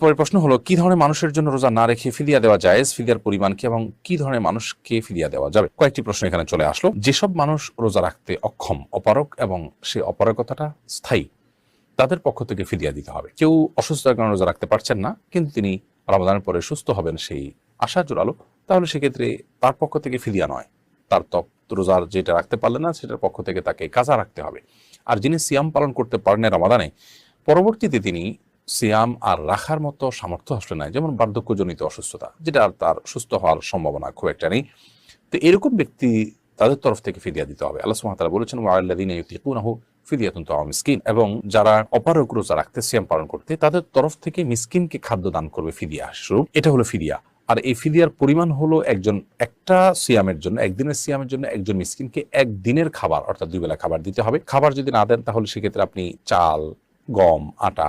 পরের প্রশ্ন হলো, কি ধরনের মানুষের জন্য রোজা না রেখে ফিদিয়া দেওয়া যায়? ফিদিয়ার পরিমাণ কি এবং কি ধরনের মানুষকে ফিদিয়া দেওয়া যাবে? কয়েকটি প্রশ্ন এখানে চলে আসলো। যেসব মানুষ রোজা রাখতে অক্ষম অপারক এবং সে অপারকতাটা স্থায়ী, তাদের পক্ষ থেকে ফিদিয়া দিতে হবে। কেউ অসুস্থতার কারণে রোজা রাখতে পারছেন না, কিন্তু তিনি রমাদানের পরে সুস্থ হবেন সেই আশা জোরালো, তাহলে সেক্ষেত্রে তার পক্ষ থেকে ফিদিয়া নয়। তার তক রোজার যেটা রাখতে পারলেন না, সেটার পক্ষ থেকে তাকে কাজা রাখতে হবে। আর যিনি সিয়াম পালন করতে পারেন রমাদানে, পরবর্তীতে তিনি সিয়াম আর রাখার মতো সামর্থ্য আসলে নাই, যেমন বার্ধক্যজনিত অসুস্থতা, যেটা তার সুস্থ হওয়ার সম্ভাবনা খুব একটা নেই। তো এরকম ব্যক্তি তাদের তরফ থেকে ফিদিয়া দিতে হবে। আল্লাহ সুবহানাহু বলেছেন ওয়াল্লাযিন ইউতিকুনাহু ফিদিয়াতুন তাআম মিসকিন এবং যারা অপারগ রোজা রাখতে সিয়াম পালন করতে, তাদের তরফ থেকে মিসকিনকে খাদ্য দান করবে ফিদিয়া স্বরূপ এটা হলো ফিদিয়া। আর এই ফিদিয়ার পরিমাণ হলো একজন, একটা সিয়ামের জন্য, একদিনের সিয়ামের জন্য একজন মিসকিনকে একদিনের খাবার, অর্থাৎ দুই বেলা খাবার দিতে হবে। খাবার যদি না দেন, তাহলে সেক্ষেত্রে আপনি চাল, গম, আটা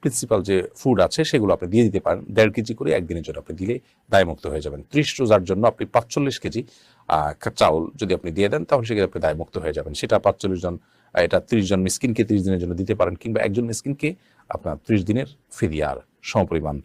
প্রিন্সিপাল যে ফুড আছে, সেগুলো আপনি দিয়ে দিতে পারেন। দেড় কেজি করে একদিনের জন্য আপনি দিলে দায়মুক্ত হয়ে যাবেন। ত্রিশ রোজার জন্য আপনি পাঁচচল্লিশ কেজি চাউল যদি আপনি দিয়ে দেন, তাহলে সেক্ষেত্রে আপনি দায়মুক্ত হয়ে যাবেন। সেটা পাঁচচল্লিশ জন এটা ত্রিশ জন মিসকিনকে ত্রিশ দিনের জন্য দিতে পারেন, কিংবা একজন মিসকিনকে আপনার ত্রিশ দিনের ফিরিয়ার সমপরিমাণ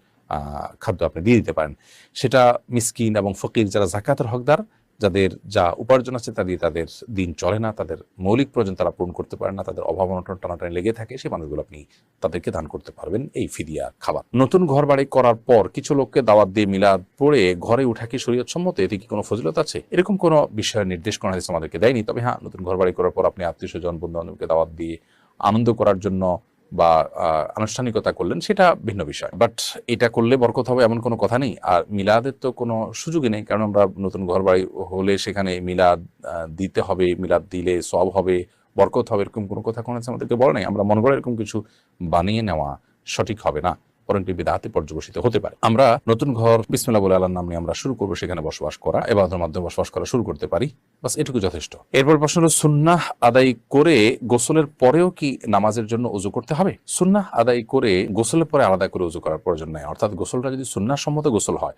খাদ্য আপনি দিয়ে দিতে পারেন। সেটা মিসকিন এবং ফকির যারা জাকাতের হকদার যাদের যা উপার্জন আছে তা দিয়ে তাদের দিন চলে না, তাদের মৌলিক প্রয়োজন তারা পূরণ করতে পারে না, তাদের অভাব অনটন টানাটানি লেগে থাকে, সেই মানুষগুলো আপনি তাদেরকে দান করতে পারবেন এই ফিদিয়া খাবার। নতুন ঘর বাড়ি করার পর কিছু লোককে দাওয়াত দিয়ে মিলাদ পড়ে ঘরে উঠা কি শরীয়ত সম্মত? এতে কি কোনো ফজিলত আছে? এরকম কোনো বিষয়ের নির্দেশ কোন হাদিস আমাদেরকে দেয়নি? তবে হ্যাঁ নতুন ঘর বাড়ি করার পর আপনি আত্মীয় স্বজন বন্ধু বান্ধবকে দাওয়াত দিয়ে আনন্দ করার জন্য বা আনুষ্ঠানিকতা করলেন, সেটা ভিন্ন বিষয়। বাট এটা করলে বরকত হবে এমন কোনো কথা নেই। আর মিলাদের তো কোনো সুযোগই নেই, কারণ আমরা নতুন ঘর বাড়ি হলে সেখানে মিলাদ দিতে হবে, মিলাদ দিলে সব হবে, বরকত হবে, এরকম কোনো কথা কোনো আমাদেরকে বলে নাই। আমরা মনে করি এরকম কিছু বানিয়ে নেওয়া সঠিক হবে না। বরং এটি বিদাহাতে পর্যবসিত হতে পারে। আমরা নতুন ঘর বিসমিল্লা বলে আল্লাহর নাম নিয়ে আমরা শুরু করব, সেখানে বসবাস করা, এবাদতের মাধ্যমে বসবাস করা শুরু করতে পারি। বাস এটুকু যথেষ্ট। এরপর প্রশ্ন হলো, সুন্নাহ আদায় করে গোসলের পরেও কি নামাজের জন্য উজু করতে হবে? সুন্নাহ আদায় করে গোসলের পরে আলাদা করে উজু করার প্রয়োজন নাই। অর্থাৎ গোসলটা যদি সুন্নাহ সম্মত গোসল হয়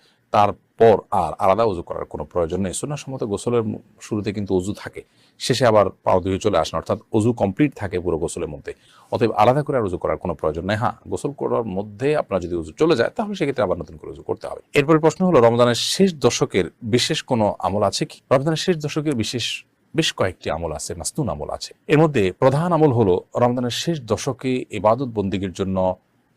তারপর আর আলাদা উজু করার কোনো প্রয়োজন নেই। সুন্নাহ সম্মত গোসলের শুরুতে কিন্তু উজু থাকে, শেষে আবার পাও ধুয়ে চলে আসেন অর্থাৎ উজু কমপ্লিট থাকে পুরো গোসলের মধ্যে। অতএব আলাদা করে আর উজু করার কোনো প্রয়োজন নেই। হ্যাঁ গোসল করার মধ্যে আপনার যদি উজু চলে যায়, তাহলে সেক্ষেত্রে আবার নতুন করে উজু করতে হবে। এরপরে প্রশ্ন হলো, রমজানের শেষ দশকের বিশেষ কোনো আমল আছে কি? রমজানের শেষ দশকের বিশেষ বেশ কয়েকটি আমল আছে, মাসনুন আমল আছে। এর মধ্যে প্রধান আমল হলো, রমজানের শেষ দশকে ইবাদত বন্দীগীর জন্য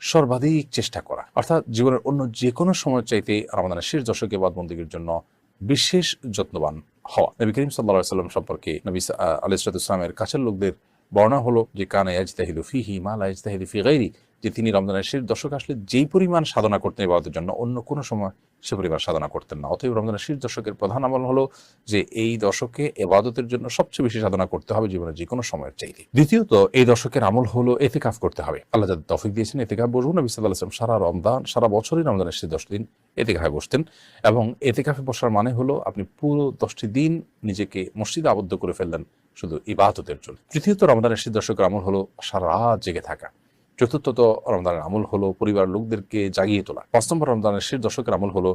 সর্বাধিক চেষ্টা করা। অর্থাৎ জীবনের অন্য যে কোনো সময় চাইতে রমাদানের শেষ দশকে বাদবন্দীর জন্য বিশেষ যত্নবান হওয়া। নবী করিম সাল্লা সাল্লাম সম্পর্কে নবী আলিসালামের কাছের লোকদের বর্ণনা হলো যে, কানা ইয়াজতাহিদু ফিহি মা লা ইয়াজতাহিদু ফি গাইরি যে তিনি রমজানের শেষ দশক আসলে যেই পরিমাণ সাধনা করতেন ইবাদতের জন্য, অন্য কোনো সময় সে পরিমাণ সাধনা করতেন না। অতএব রমজানের শেষ দশকের প্রধান আমল হলো যে এই দশকে এবাদতের জন্য সবচেয়ে বেশি সাধনা করতে হবে জীবনের যে কোনো সময়ের চাইতে। দ্বিতীয়ত, এই দশকের আমল হলো এতেকাফ করতে হবে। আল্লাহ যাদের তফিক দিয়েছেন এতেকাফ বসবো নবী সাল্লাহ সারা রমদান সারা বছরই রমজানের শেষ দশ দিন এতে এতেকাফে বসতেন এবং এতেকাফে বসার মানে হলো আপনি পুরো দশটি দিন নিজেকে মসজিদে আবদ্ধ করে ফেললেন শুধু ইবাদতের জন্য। তৃতীয়ত, রমজানের শেষ দশকের আমল হলো সারা রাত জেগে থাকা। চতুর্থত রমদানের আমল হলো পরিবার লোকদেরকে জাগিয়ে তোলা। পাঁচ নম্বর রমদানের শেষ দশকের আমল হলো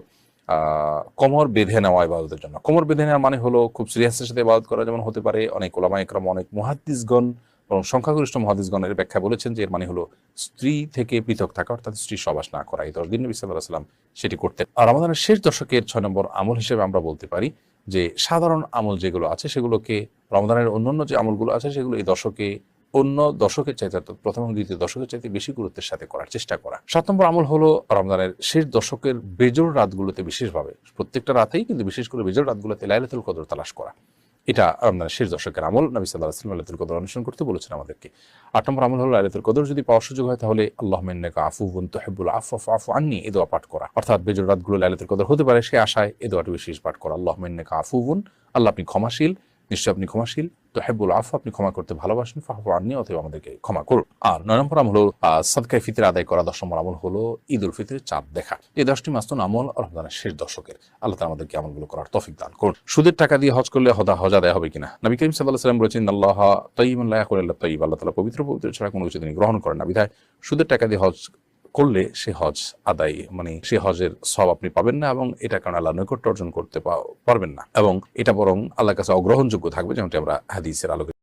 কোমর বেঁধে নেওয়া ইবাদতের জন্য। কোমর বেঁধে নেওয়া মানে হলো খুব সিরিয়াসের সাথে ইবাদত করা যেমন হতে পারে। অনেক ওলামা একরাম, অনেক মুহাদ্দিসগণ এবং সংখ্যাগরিষ্ঠ মহাদিসগণের ব্যাখ্যা বলেছেন যে এর মানে হলো স্ত্রী থেকে পৃথক থাকা, অর্থাৎ স্ত্রী সবাস না করা। এই দশ দিন নবী সাল্লাহ সেটি করতেন। আর রমাদানের শেষ দশকের ছয় নম্বর আমল হিসেবে আমরা বলতে পারি যে সাধারণ আমল যেগুলো আছে সেগুলোকে রমদানের অন্যান্য যে আমলগুলো আছে সেগুলো এই দশকে অন্য দশকের চাইতে অর্থাৎ প্রথম এবং দ্বিতীয় দশকের চাইতে বেশি গুরুত্বের সাথে করার চেষ্টা করা। সাত নম্বর আমল হলো রমজানের শেষ দশকের বেজোড় রাতগুলোতে বিশেষভাবে। প্রত্যেকটা রাতেই কিন্তু বিশেষ করে বেজোড় রাতগুলোতে লাইলাতুল কদর তালাশ করা। এটা রমজানের শেষ দশকের আমল। নবী সাল্লাহ আসলাম লাইলাতুল কদর অনুসরণ করতে বলেছেন আমাদেরকে। আট নম্বর আমল হলো লাইলাতুল কদর। যদি পাওয়ার সুযোগ হয় তাহলে আল্লাহ মেন্নাকা আফু বন তহেবুল আফু আফু আননি, এ দোয়া পাঠ করা। অর্থাৎ বেজোড় রাতগুলো লাইলাতুল কদর হতে পারে সে আশায় এ দোয়াটি বিশেষ পাঠ করা। আল্লাহ মেন্নাকা আফু বোন আল্লাহ আপনি ক্ষমাশীল। নিশ্চয় আপনি ক্ষমাশীল। তো হেবুল আফু, আপনি ক্ষমা করতে ভালোবাসেন। ফাহু আননি অথবা আমাদেরকে ক্ষমা করুন। আর নয় নম্বর আমল হলো সাদকায়ে আদায় করা। দশ নম্বর আমল হলো ঈদ উল ফিতরের চাঁদ দেখা। এই দশটি মাস্তন আমল রমজানের শেষ দশকের। আল্লাহ তাআলা আমাদেরকে আমলগুলো করার তৌফিক দান করুন। সুদের টাকা দিয়ে হজ করলে হদা হজ আদায় হবে কিনা? নবী করিম সাল্লাহ সাল্লাম বলেছেন আল্লাহ তৈমান লাহ করে আল্লাহ তৈব আল্লাহ তালা পবিত্র পবিত্র ছাড়া কোনো কিছু তিনি গ্রহণ করেন না। বিধায় সুদের টাকা দিয়ে হজ করলে সে হজ আদায় মানে সে হজের সব আপনি পাবেন না এবং এটা কারণ আল্লাহ নৈকট্য অর্জন করতে পারবেন না। এবং এটা বরং আল্লাহর কাছে অগ্রহণযোগ্য থাকবে, যেমনটি আমরা হাদিসের আলোকে